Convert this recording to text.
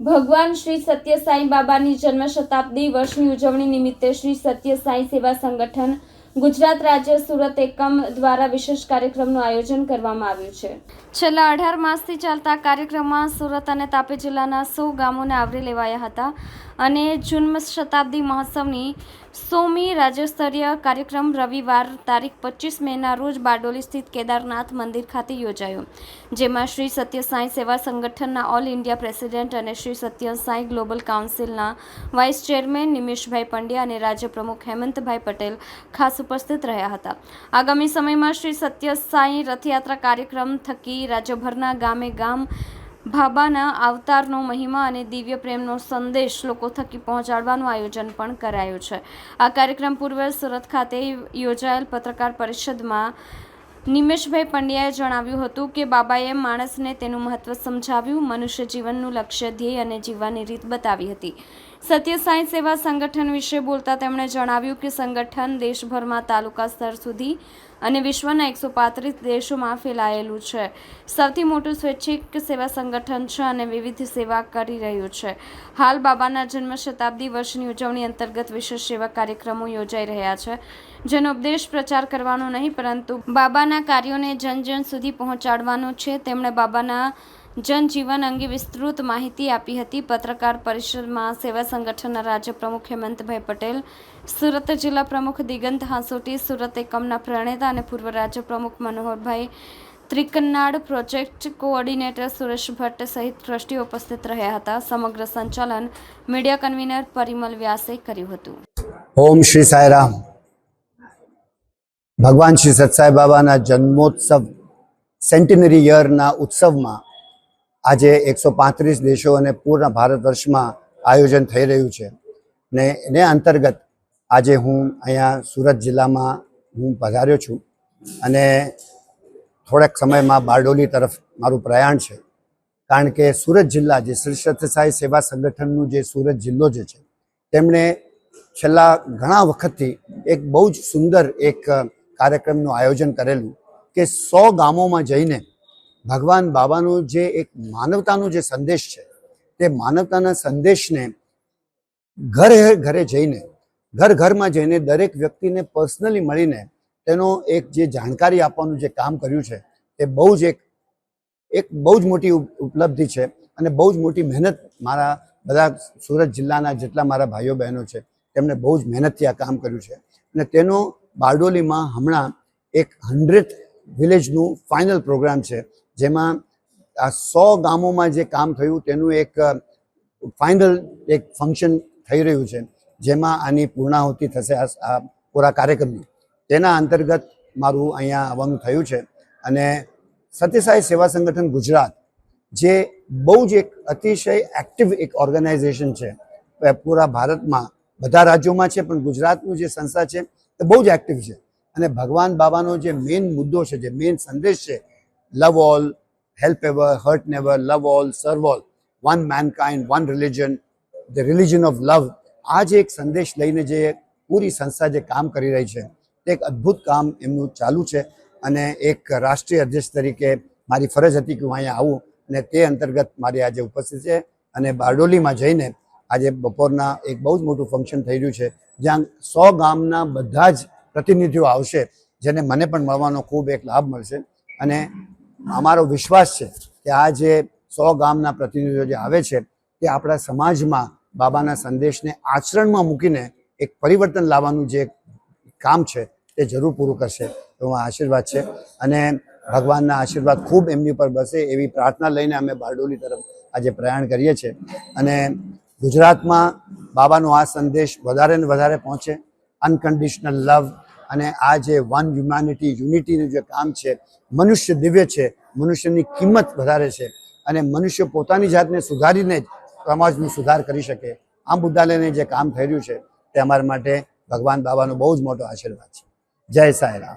ભગવાન શ્રી સત્ય સાંઈ બાબાની જન્મ શતાબ્દી વર્ષની ઉજવણી નિમિત્તે શ્રી સત્ય સાંઈ સેવા સંગઠન ગુજરાત રાજ્ય સુરત એકમ દ્વારા વિશેષ કાર્યક્રમનું આયોજન કરવામાં આવ્યું છે. છેલ્લા અઢાર માસથી ચાલતા કાર્યક્રમમાં સુરત અને તાપી જિલ્લાના સો ગામોને આવરી લેવાયા હતા અને જન્મ શતાબ્દી મહોત્સવની સોમી રાજ્યસ્તરીય કાર્યક્રમ રવિવાર તારીખ પચીસ મેના રોજ બારડોલી સ્થિત કેદારનાથ મંદિર ખાતે યોજાયો. જેમાં શ્રી સત્ય સાંઈ સેવા સંગઠનના ઓલ ઇન્ડિયા પ્રેસિડેન્ટ અને શ્રી સત્ય સાંઈ ગ્લોબલ કાઉન્સિલના વાઇસ ચેરમેન નિમેશભાઈ પંડ્યા અને રાજ્ય પ્રમુખ હેમંતભાઈ પટેલ, ખાસ ઉપસ્થિત રહ્યા હતા. આગામી સમયમાં શ્રી સત્ય સાંઈ રથયાત્રા કાર્યક્રમ થકી રાજ્યભરના ગામે ગામ ભાબાના અવતારનો મહિમા અને દિવ્ય પ્રેમનો સંદેશ લોકો થકી પહોંચાડવાનું આયોજન પણ કરાયું છે. આ કાર્યક્રમ પૂર્વે સુરત ખાતે યોજાયેલ પત્રકાર પરિષદમાં નિમેશભાઈ પંડ્યાએ જણાવ્યું હતું કે બાબાએ માણસને તેનું મહત્વ સમજાવ્યું, મનુષ્ય જીવનનું લક્ષ્ય, ધ્યેય અને જીવવાની રીત બતાવી હતી. સત્ય સાંઈ સેવા સંગઠન વિશે બોલતા તેમણે જણાવ્યું કે સંગઠન દેશભરમાં તાલુકા સ્તર સુધી અને વિશ્વના એકસો પાંત્રીસ દેશોમાં ફેલાયેલું છે. સૌથી મોટું સ્વૈચ્છિક સેવા સંગઠન છે અને વિવિધ સેવા કરી રહ્યું છે. હાલ બાબાના જન્મ શતાબ્દી વર્ષની ઉજવણી અંતર્ગત વિશેષ સેવા કાર્યક્રમો યોજાઈ રહ્યા છે, જેનો ઉપદેશ પ્રચાર કરવાનો નહીં, પરંતુ બાબાના કાર્યોને જન જન સુધી પહોંચાડવાનો છે. તેમણે બાબાના જનજીવન અંગે વિસ્તૃત માહિતી આપી હતી. પત્રકાર પરિષદમાં સેવા સંગઠનના રાજ્ય પ્રમુખ હેમંતભાઈ પટેલ, સુરત જિલ્લા પ્રમુખ દિગંત હાંસોટી, સુરત એકમના પ્રણેતા અને પૂર્વ રાજ્ય પ્રમુખ મનોહરભાઈ ત્રિકન્નાડ, પ્રોજેક્ટ કોઓર્ડિનેટર સુરેશ ભટ્ટ સહિત ટ્રસ્ટીઓ ઉપસ્થિત રહ્યા હતા. સમગ્ર સંચાલન મીડિયા કન્વીનર પરિમલ વ્યાસે કર્યું હતું. ઓમ શ્રી સાયરામ ભગવાન શ્રી સત્સાઈ બાબાના જન્મોત્સવ સેન્ટિનરી યરના ઉત્સવમાં આજે એકસો પાંત્રીસ દેશો અને પૂર્ણ ભારત વર્ષમાં આયોજન થઈ રહ્યું છે. ને એને અંતર્ગત આજે હું અહીંયા સુરત જિલ્લામાં હું પધાર્યો છું અને થોડાક સમયમાં બારડોલી તરફ મારું પ્રયાણ છે. કારણ કે સુરત જિલ્લા જે શ્રી સત્યસાઈ સેવા સંગઠનનું જે સુરત જિલ્લો જે છે, તેમણે છેલ્લા ઘણા વખતથી એક બહુ જ સુંદર એક કાર્યક્રમનું આયોજન કરેલું કે સો ગામોમાં જઈને ભગવાન બાબાનું જે એક માનવતાનો જે સંદેશ છે, તે માનવતાના સંદેશને ઘરે ઘરે જઈને, ઘર ઘરમાં જઈને દરેક વ્યક્તિને પર્સનલી મળીને તેનો એક જે જાણકારી આપવાનું જે કામ કર્યું છે એ બહુ જ એક એક બહુ જ મોટી ઉપ- ઉપલબ્ધિ છે અને બહુ જ મોટી મહેનત મારા બધા સુરત જિલ્લાના જેટલા મારા ભાઈઓ બહેનો છે તેમણે બહુ જ મહેનતથી આ કામ કર્યું છે. અને તેનો બારડોલીમાં હમણાં એક હંડ્રેડ વિલેજનું ફાઇનલ પ્રોગ્રામ છે જેમાં આ સો ગામોમાં જે કામ થયું તેનું એક ફાઇનલ એક ફંક્શન થઈ રહ્યું છે, જેમાં આની પૂર્ણાહુતિ થશે આ પૂરા કાર્યક્રમની. તેના અંતર્ગત મારું અહીંયા આવવાનું થયું છે અને સત્યસાઈ સેવા સંગઠન ગુજરાત, જે બહુ જ એક અતિશય એક્ટિવ એક ઓર્ગેનાઇઝેશન છે પૂરા ભારતમાં, બધા રાજ્યોમાં છે, પણ ગુજરાતનું જે સંસ્થા છે, એ બહુ જ એક્ટિવ છે. અને ભગવાન બાબાનો જે મેઇન મુદ્દો છે, જે મેઇન સંદેશ છે love all help ever hurt never, love all serve all one mankind one religion the religion of love આ એક સંદેશ લઈને જે પૂરી સંસ્થા જે કામ કરી રહી છે તે એક અદ્ભુત કામ એમનું ચાલુ છે અને એક રાષ્ટ્રીય અધ્યક્ષ તરીકે મારી ફરજ હતી કે હું અહીંયા આવું અને તે અંતર્ગત મારી આજે ઉપસ્થિત છે અને બારડોલીમાં જઈને આજે બપોરના એક બહુ જ મોટું ફંક્શન થઈ રહ્યું છે જ્યાં સો ગામના બધા જ પ્રતિનિધિઓ આવશે જેને મને પણ મળવાનો ખૂબ એક લાભ મળશે અને અમારો વિશ્વાસ છે કે આ જે સો ગામના પ્રતિનિધિઓ જે આવે છે, તે આપણા સમાજમાં બાબાના સંદેશને આચરણમાં મૂકીને એક પરિવર્તન લાવવાનું જે કામ છે, તે જરૂર પૂરું કરશે. એવો આશીર્વાદ છે અને ભગવાનના આશીર્વાદ ખૂબ એમની પર બસે એવી પ્રાર્થના લઈને અમે બારડોલી તરફ આજે પ્રયાણ કરીએ છીએ. અને ગુજરાતમાં બાબાનો આ સંદેશ વધારે ને વધારે પહોંચે. અનકન્ડિશનલ લવ અને આ જે વન હ્યુમેનિટી યુનિટીનું જે કામ છે, મનુષ્ય દિવ્ય છે, મનુષ્યની કિંમત વધારે છે અને મનુષ્ય પોતાની જાતને સુધારીને જ સમાજનો સુધાર કરી શકે. આ મુદ્દાલયને જે કામ થઈ રહ્યું છે તે અમારા માટે ભગવાન બાબાનો બહુ જ મોટો આશીર્વાદ છે. જય સાંઈરામ